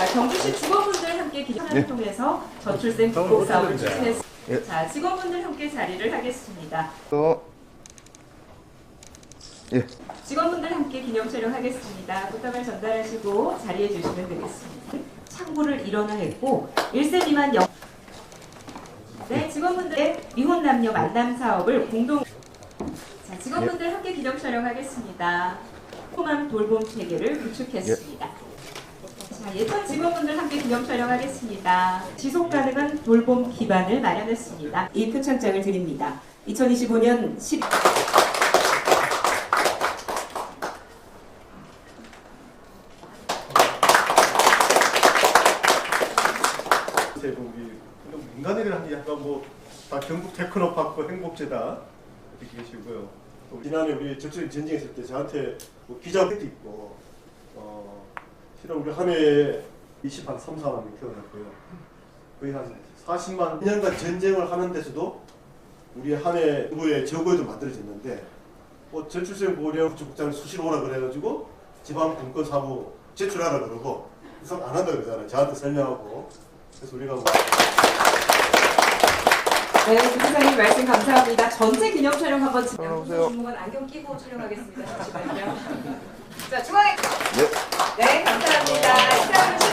자, 경주시 직원분들 함께 기념을 통해서 저출생 극복 사업을 추진했습니다. 예. 자, 직원분들 함께 자리를 하겠습니다. 또 예. 직원분들 함께 기념 촬영하겠습니다. 부탁을 전달하시고 자리해 주시면 되겠습니다. 창구를 일원화했고 1세 미만 영 네, 직원분들의 미혼 남녀 만남 사업을 공동 자, 직원분들 함께 기념 촬영하겠습니다. 포함 돌봄 체계를 구축했습니다. 자, 예천 직원분들 함께 기념 촬영하겠습니다. 지속 가능한 돌봄 기반을 마련했습니다. 이 표창장을 드립니다. 2025년 10 글쎄 뭐 우리 그냥 민간인을 하니 약간 뭐다 경북 테크노 파크 행복제다 이렇게 계시고요. 또 지난해 우리 적절 전쟁했을 때 저한테 뭐 기자회도 있고 어 실은 우리 한 해에 20한 3, 4만 명 태어났고요. 거의 한 40만 2년간 전쟁을 하는 데서도 우리 한해 정부의 저고에도 만들어졌는데 뭐 저출생 고령 국장을 수시로 오라 그래가지고 지방 분권 사무 제출하라 그러고 우선 안 한다 그러잖아요. 저한테 설명하고 그래서 우리가 뭐 네, 부장님 말씀 감사합니다. 전체 기념 촬영 한번 진행. 안녕하세요. 주무관 안경 끼고 촬영하겠습니다. 잠시만요. 자, 중앙에. 네. 네, 감사합니다.